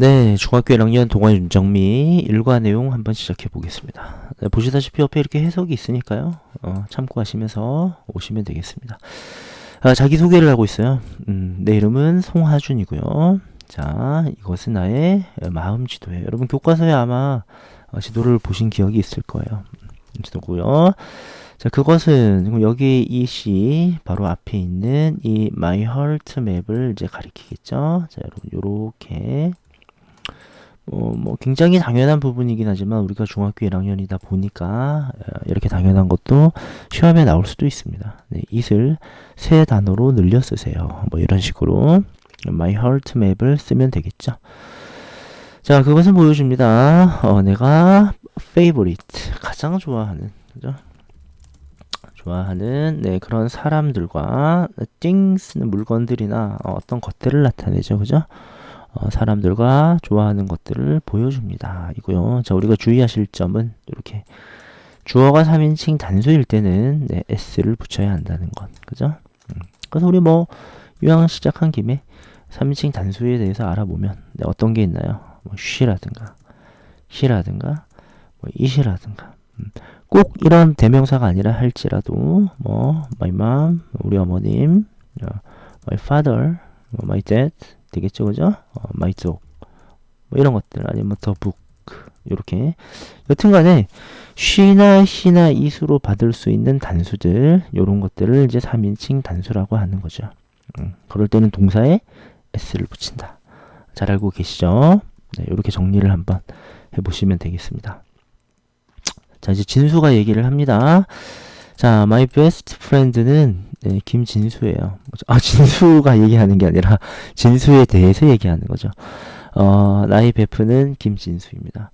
네, 중학교 1학년 동아리 윤정미 일과 내용 한번 시작해 보겠습니다. 네, 보시다시피 옆에 이렇게 해석이 있으니까요. 어, 참고하시면서 오시면 되겠습니다. 아, 자기소개를 하고 있어요. 음, 내 이름은 송하준이고요. 자, 이것은 나의 마음 지도예요. 여러분 교과서에 아마 어, 지도를 보신 기억이 있을 거예요. 음, 지도고요. 자, 그것은 여기 이 시 바로 앞에 있는 이 My Heart 맵을 이제 가리키겠죠. 자, 여러분 요렇게 어, 뭐 굉장히 당연한 부분이긴 하지만 우리가 중학교 1학년이다 보니까 어, 이렇게 당연한 것도 시험에 나올 수도 있습니다. 네, it을 세 단어로 늘려 쓰세요. 뭐 이런 식으로 my heart 맵을 쓰면 되겠죠. 자, 그것은 보여줍니다. 어, 내가 favorite 가장 좋아하는 그죠? 좋아하는 네, 그런 사람들과 things는 물건들이나 어, 어떤 것들을 나타내죠. 그죠? 어, 사람들과 좋아하는 것들을 보여줍니다. 이고요. 자, 우리가 주의하실 점은 이렇게 주어가 3인칭 단수일 때는 네, s를 붙여야 한다는 것. 그죠? 음. 그래서 우리 뭐 유형 시작한 김에 3인칭 단수에 대해서 알아보면 네, 어떤 게 있나요? 뭐 she라든가 he라든가 뭐 it이라든가 음. 꼭 이런 대명사가 아니라 할지라도 뭐 my mom 우리 어머님 어, my father 뭐 my dad 되겠죠, 그죠? 어, dog 뭐 이런 것들 아니면 book 이렇게 여튼간에 she나 he나 it으로 받을 수 있는 단수들 이런 것들을 이제 3인칭 단수라고 하는 거죠. 음, 그럴 때는 동사에 s를 붙인다. 잘 알고 계시죠? 네, 이렇게 정리를 한번 해보시면 되겠습니다. 자, 이제 진수가 얘기를 합니다. 자, my best friend는 네, 김진수예요. 아, 진수가 얘기하는 게 아니라 진수에 대해서 얘기하는 거죠. 어, 나의 베프는 김진수입니다.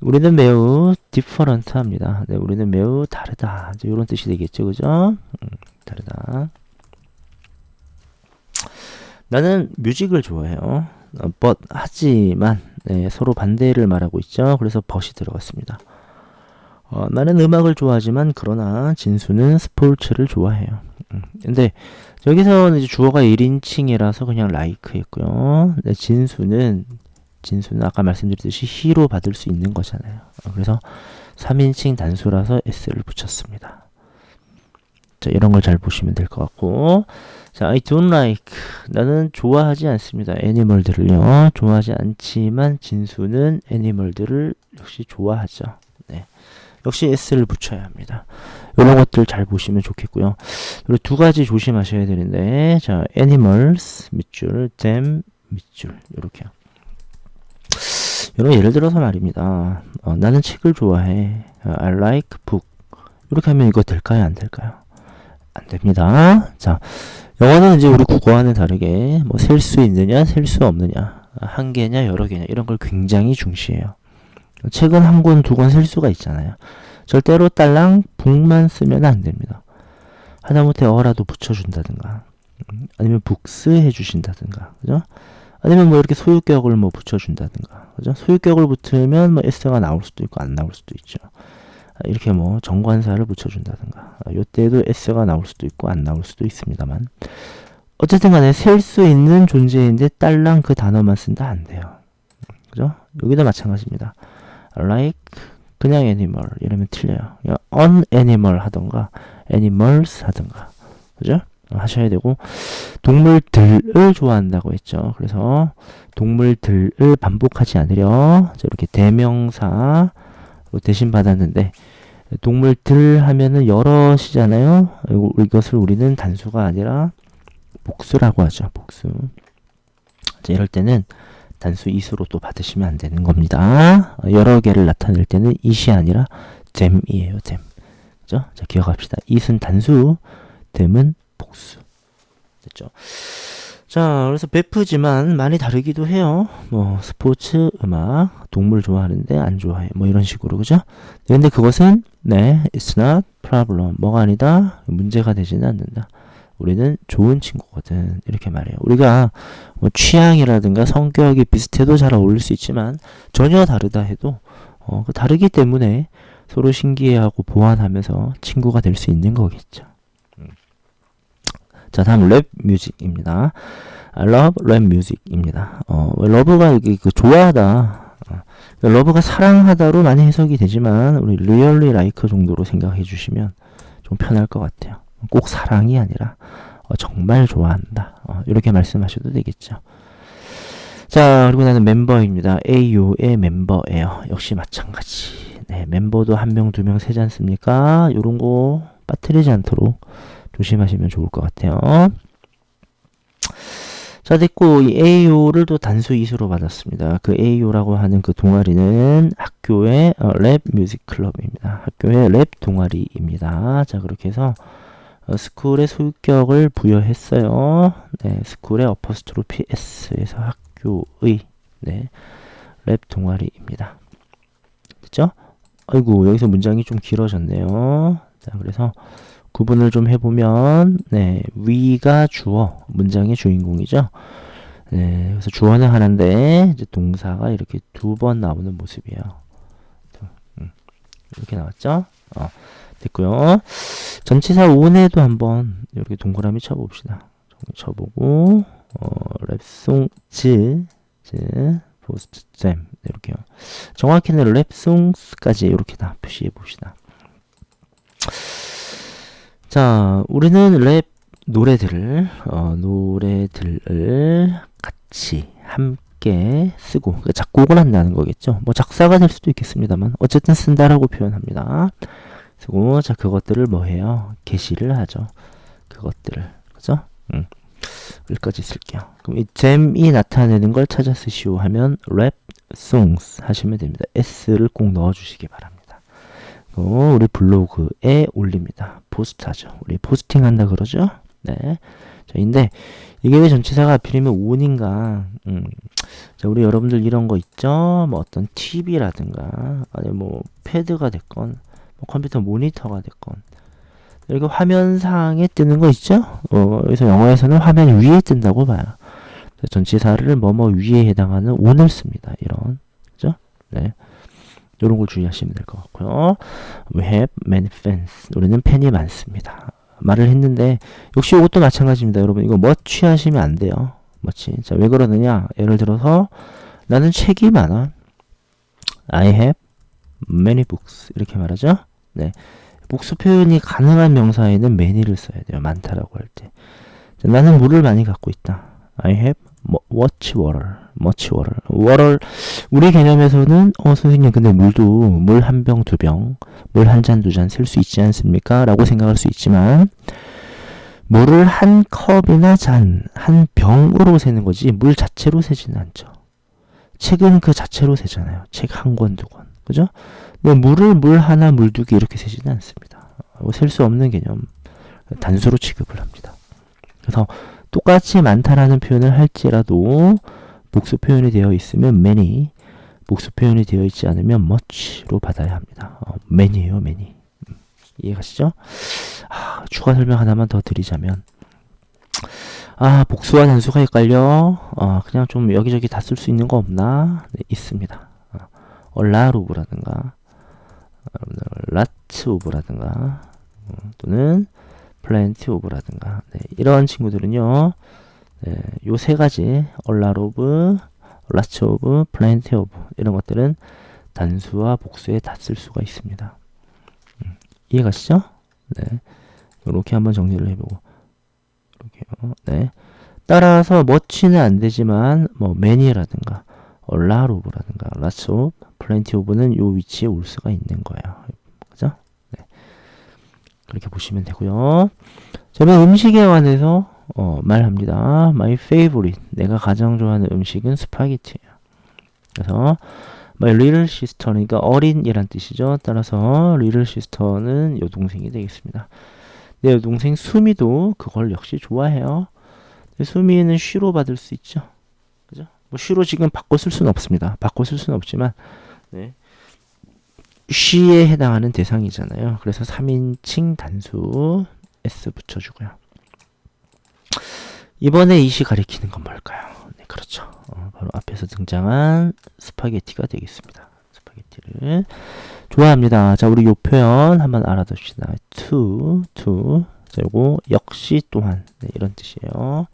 우리는 매우 디퍼런트합니다. 네, 우리는 매우 다르다. 이제 이런 뜻이 되겠죠, 그죠? 음, 다르다. 나는 뮤직을 좋아해요. 어, but 하지만 네, 서로 반대를 말하고 있죠. 그래서 but이 들어갔습니다. 어, 나는 음악을 좋아하지만 그러나 진수는 스포츠를 좋아해요. 음, 근데 여기서는 이제 주어가 1인칭이라서 그냥 like였고요. 네, 진수는 진수는 아까 말씀드렸듯이 he로 받을 수 있는 거잖아요. 어, 그래서 3인칭 단수라서 s를 붙였습니다. 자, 이런 걸 잘 보시면 될 것 같고 자, I don't like 나는 좋아하지 않습니다. 애니멀들을요. 좋아하지 않지만 진수는 애니멀들을 역시 좋아하죠. 네. 역시 s를 붙여야 합니다. 이런 것들 잘 보시면 좋겠고요. 그리고 두 가지 조심하셔야 되는데 자, animals 밑줄, them 밑줄 이렇게요. 여러분 예를 들어서 말입니다. 어, 나는 책을 좋아해. 어, I like book. 이렇게 하면 이거 될까요? 안 될까요? 안 됩니다. 자, 영어는 이제 우리 국어와는 다르게 뭐 셀 수 있느냐, 셀 수 없느냐, 한 개냐, 여러 개냐 이런 걸 굉장히 중시해요. 책은 한 권, 두 권 셀 수가 있잖아요. 절대로 딸랑 북만 쓰면 안 됩니다. 하다못해 어라도 붙여준다든가, 음, 아니면 북스 해주신다든가, 그죠? 아니면 뭐 이렇게 소유격을 뭐 붙여준다든가, 그죠? 소유격을 붙으면 뭐 s가 나올 수도 있고 안 나올 수도 있죠. 아, 이렇게 뭐 정관사를 붙여준다든가, 아, s가 나올 수도 있고 안 나올 수도 있습니다만, 어쨌든 간에 셀 수 있는 존재인데 딸랑 그 단어만 쓴다 안 돼요. 그죠? 여기도 마찬가지입니다. like 그냥 animal 이러면 틀려요. on animal 하던가 animals 하던가 그죠? 하셔야 되고 동물들을 좋아한다고 했죠. 그래서 동물들을 반복하지 않으려 이렇게 대명사 대신 받았는데 동물들 하면은 여럿이잖아요. 이것을 우리는 단수가 아니라 복수라고 하죠. 복수. 자, 이럴 때는 단수 이수로 또 받으시면 안 되는 겁니다. 여러 개를 나타낼 때는 it이 아니라 them이에요. them. 그죠? 자, 기억합시다. it은 단수, them은 복수. 됐죠? 자, 그래서 베프지만 많이 다르기도 해요. 뭐 스포츠, 음악, 동물 좋아하는데 안 좋아해. 뭐 이런 식으로 그죠? 근데 그것은 네, it's not problem. 뭐가 아니다. 문제가 되지는 않는다. 우리는 좋은 친구거든. 이렇게 말해요. 우리가 뭐 취향이라든가 성격이 비슷해도 잘 어울릴 수 있지만 전혀 다르다 해도 어, 그 다르기 때문에 서로 신기해하고 보완하면서 친구가 될 수 있는 거겠죠. 음. 자, 다음 랩 뮤직입니다. I love rap music입니다. 어, 러브가 그 좋아하다. 어, 러브가 사랑하다로 많이 해석이 되지만 우리 really like 정도로 생각해 주시면 좀 편할 것 같아요. 꼭 사랑이 아니라 어, 정말 좋아한다. 어, 이렇게 말씀하셔도 되겠죠. 자, 그리고 나는 멤버입니다. AO의 멤버예요. 역시 마찬가지. 네, 멤버도 한 명, 두 명 세지 않습니까? 요런 거 빠뜨리지 않도록 조심하시면 좋을 것 같아요. 자, 됐고, 이 AO를 또 단수 이수로 받았습니다. 그 AO라고 하는 그 동아리는 학교의 어, 랩 뮤직 클럽입니다. 학교의 랩 동아리입니다. 자, 그렇게 해서 어, 스쿨의 소유격을 부여했어요. 네, 스쿨의 어퍼스트로피 S에서 학교의 네, 랩 동아리입니다. 됐죠? 아이고, 여기서 문장이 좀 길어졌네요. 자, 그래서 구분을 좀 해보면, 네, 위가 주어, 문장의 주인공이죠. 네, 그래서 주어는 하나인데, 이제 동사가 이렇게 두 번 나오는 모습이에요. 음, 이렇게 나왔죠? 어, 됐고요. 전치사 온에도 한번 이렇게 동그라미 쳐봅시다. 쳐보고, 어, 랩송, 즈, 즈, 포스트, 잼. 이렇게요. 정확히는 랩송스까지 이렇게 다 표시해 봅시다. 자, 우리는 랩 노래들을 어, 노래들을 같이 함께 쓰고 그러니까 작곡을 한다는 거겠죠. 뭐 작사가 될 수도 있겠습니다만 어쨌든 쓴다라고 표현합니다. 쓰고 자 그것들을 뭐 해요? 게시를 하죠. 그것들을 그죠? 음. 여기까지 쓸게요. 그럼 이 잼이 나타내는 걸 찾아 쓰시오 하면 랩 songs 하시면 됩니다. s를 꼭 넣어 주시기 바랍니다. 어, 우리 블로그에 올립니다. 포스트하죠. 우리 포스팅 한다 그러죠? 네. 자, 근데 이게 왜 전치사가 하필이면 on인가? 음. 자, 우리 여러분들 이런 거 있죠? 뭐 어떤 TV라든가, 아니 뭐 패드가 됐건, 뭐 컴퓨터 모니터가 됐건, 이렇게 화면상에 뜨는 거 있죠? 어, 그래서 영어에서는 화면 위에 뜬다고 봐요. 전치사를 뭐뭐 위에 해당하는 on을 씁니다. 이런. 그죠? 네. 이런 걸 주의하시면 될 것 같고요. We have many fans. 우리는 팬이 많습니다. 말을 했는데 역시 이것도 마찬가지입니다. 여러분 이거 멋취 하시면 안 돼요. 멋취. 자, 왜 그러느냐? 예를 들어서 나는 책이 많아. I have many books. 이렇게 말하죠. 네. 복수 표현이 가능한 명사에는 many를 써야 돼요. 많다라고 할 때. 자, 나는 물을 많이 갖고 있다. I have much water. much water. water 우리 개념에서는 어 선생님 근데 물도 물 한 병 두 병, 물 한 잔 두잔셀수 있지 않습니까? 라고 생각할 수 있지만 물을 한 컵이나 잔, 한 병으로 세는 거지 물 자체로 세지는 않죠. 책은 그 자체로 세잖아요. 책 한 권, 두 권. 그죠? 근데 물을 물 하나, 물 두 개 이렇게 세지는 않습니다. 셀 수 없는 개념. 단수로 취급을 합니다. 그래서 똑같이 많다라는 표현을 할지라도 복수 표현이 되어 있으면 many, 복수 표현이 되어 있지 않으면 much로 받아야 합니다. 어, many예요, many. 음, 이해가시죠? 아, 추가 설명 하나만 더 드리자면 아, 복수와 단수가 헷갈려. 어, 그냥 좀 여기저기 다 쓸 수 있는 거 없나? 네, 있습니다. 어, 라로브라든가 라츠 오브라든가 어, 또는 플랜티 오브라든가 네, 이런 친구들은요 네, 요세 가지 얼라 오브, 라츠 오브, 플랜티 오브 이런 것들은 단수와 복수에 다 쓸 수가 있습니다. 음, 이해가시죠? 네, 이렇게 한번 정리를 해보고 이렇게요. 네, 따라서 멋치는 안 되지만 뭐 매니라든가 얼라 오브라든가 라츠 오브, 플랜티 오브는 요 위치에 올 수가 있는 거예요. 그죠? 네. 그렇게 보시면 되고요. 저는 음식에 관해서 어, 말합니다. My favorite. 내가 가장 좋아하는 음식은 스파게티예요. 그래서 my little sister니까 어린이란 뜻이죠. 따라서 little sister는 여동생이 되겠습니다. 내 여동생 수미도 그걸 역시 좋아해요. 수미는 쉬로 받을 수 있죠. 그죠? 뭐 쉬로 지금 바꿔 쓸 수는 없습니다. 바꿔 쓸 수는 없지만 네. 쉬에 해당하는 대상이잖아요. 그래서 3인칭 단수 s 붙여주고요. 이번에 이 시 가리키는 건 뭘까요? 네, 그렇죠. 어, 바로 앞에서 등장한 스파게티가 되겠습니다. 스파게티를 좋아합니다. 자, 우리 요 표현 한번 알아둡시다. to, to. 자, 요거 역시 또한 네, 이런 뜻이에요.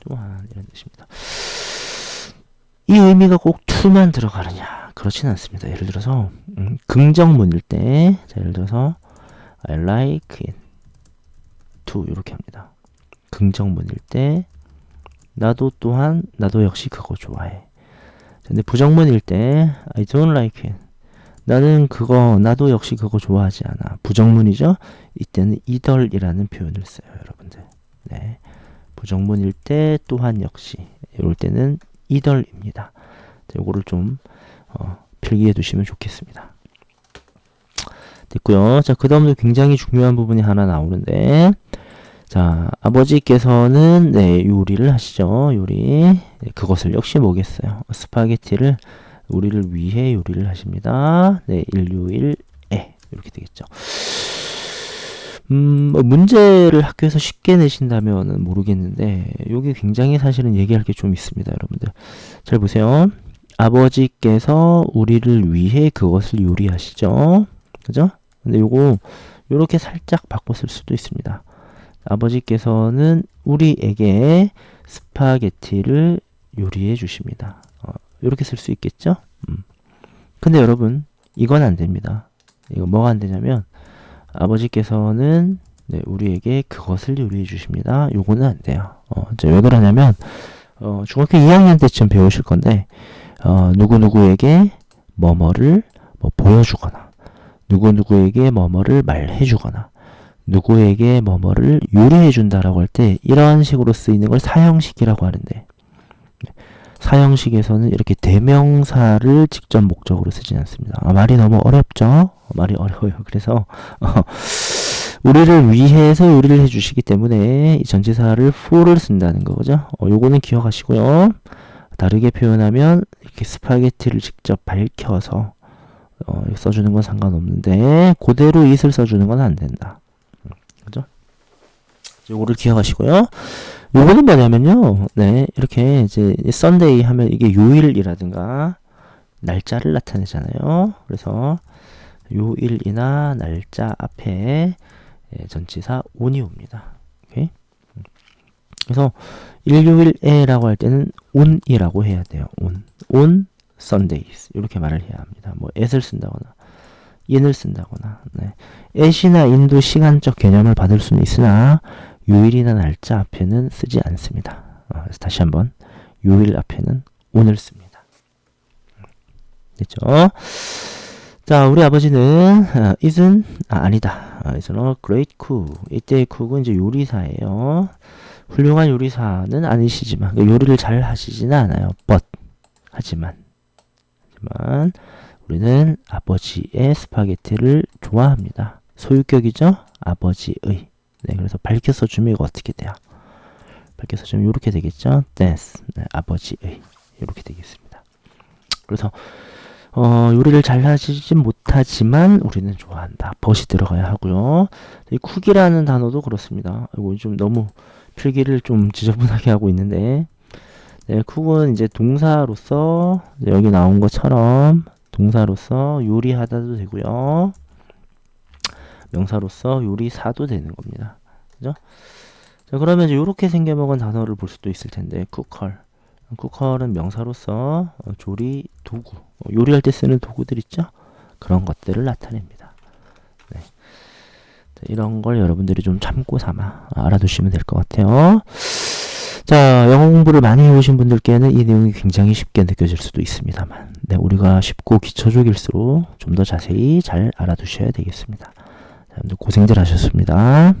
또한 이런 뜻입니다. 이 의미가 꼭 to만 들어가느냐 그렇진 않습니다. 예를 들어서 음, 긍정문일 때 자, 예를 들어서 I like it to 이렇게 합니다. 긍정문일 때 나도 또한 나도 역시 그거 좋아해. 근데 부정문일 때 I don't like it. 나는 그거 나도 역시 그거 좋아하지 않아. 부정문이죠. 이때는 이덜이라는 표현을 써요, 여러분들. 네. 부정문일 때 또한 역시 이럴 때는 이덜입니다. 요거를 좀 어, 필기해 두시면 좋겠습니다. 됐고요. 자, 그 다음도 굉장히 중요한 부분이 하나 나오는데 자, 아버지께서는 네, 요리를 하시죠. 요리. 네, 그것을 역시 뭐겠어요? 스파게티를 우리를 위해 요리를 하십니다. 네, 일요일에 이렇게 되겠죠. 음, 뭐 문제를 학교에서 쉽게 내신다면 모르겠는데 여기 굉장히 사실은 얘기할 게 좀 있습니다, 여러분들. 잘 보세요. 아버지께서 우리를 위해 그것을 요리하시죠. 그죠? 근데 요거 요렇게 살짝 쓸 수도 있습니다. 아버지께서는 우리에게 스파게티를 요리해 주십니다. 어, 이렇게 쓸 수 있겠죠? 음. 근데 여러분, 이건 안 됩니다. 이거 뭐가 안 되냐면, 아버지께서는 네, 우리에게 그것을 요리해 주십니다. 요거는 안 돼요. 어, 왜 그러냐면, 어, 중학교 2학년 때쯤 배우실 건데, 어, 누구누구에게 뭐뭐를 뭐 보여주거나, 누구누구에게 뭐뭐를 말해 주거나, 누구에게 뭐뭐를 요리해 준다라고 할 때 이러한 식으로 쓰이는 걸 사형식이라고 하는데 사형식에서는 이렇게 대명사를 직접 목적으로 쓰진 않습니다. 아, 말이 너무 어렵죠? 말이 어려워요. 그래서 어, 우리를 위해서 요리를 해주시기 때문에 이 전치사를 for를 쓴다는 거죠. 어, 요거는 기억하시고요. 다르게 표현하면 이렇게 스파게티를 직접 밝혀서 어, 써주는 건 상관없는데 그대로 it을 써주는 건 안 된다. 그죠? 요거를 기억하시고요. 요거는 뭐냐면요. 네, 이렇게 이제 썬데이 하면 이게 요일이라든가 날짜를 나타내잖아요. 그래서 요일이나 날짜 앞에 예, 전치사 on이 옵니다. 그래서 일요일에라고 할 때는 on이라고 해야 돼요. on, on Sundays 이렇게 말을 해야 합니다. 뭐 at을 쓴다거나 in을 쓴다거나 네. at이나 in도 시간적 개념을 받을 수는 있으나 요일이나 날짜 앞에는 쓰지 않습니다. 어, 그래서 다시 한번 요일 앞에는 on을 씁니다. 됐죠? 자, 우리 아버지는 어, 아, 아니다. 아, isn't a great cook. 이때의 cook은 이제 요리사예요. 훌륭한 요리사는 아니시지만 그 요리를 잘 하시지는 않아요. but 하지만 하지만 우리는 아버지의 스파게티를 좋아합니다. 소유격이죠? 아버지의. 네, 그래서 밝혀서 주면 이거 어떻게 돼요? 밝혀서 주면 이렇게 되겠죠? That's 네, 아버지의 이렇게 되겠습니다. 그래서 어, 요리를 잘 하시진 못하지만 우리는 좋아한다. 벗이 들어가야 하고요. 이 쿡이라는 단어도 그렇습니다. 이거 좀 너무 필기를 좀 지저분하게 하고 있는데 네, 쿡은 이제 동사로서 여기 나온 것처럼 동사로서 요리하다도 되고요. 명사로서 요리사도 되는 겁니다. 그죠? 자, 그러면 이제 이렇게 생겨먹은 단어를 볼 수도 있을 텐데, 쿠컬. 쿠컬은 명사로서 어, 조리 도구, 어, 요리할 때 쓰는 도구들 있죠? 그런 것들을 나타냅니다. 네. 자, 이런 걸 여러분들이 좀 참고 삼아 알아두시면 될 것 같아요. 자, 영어 공부를 많이 해오신 분들께는 이 내용이 굉장히 쉽게 느껴질 수도 있습니다만, 네, 우리가 쉽고 기초적일수록 좀 더 자세히 잘 알아두셔야 되겠습니다. 고생들 하셨습니다.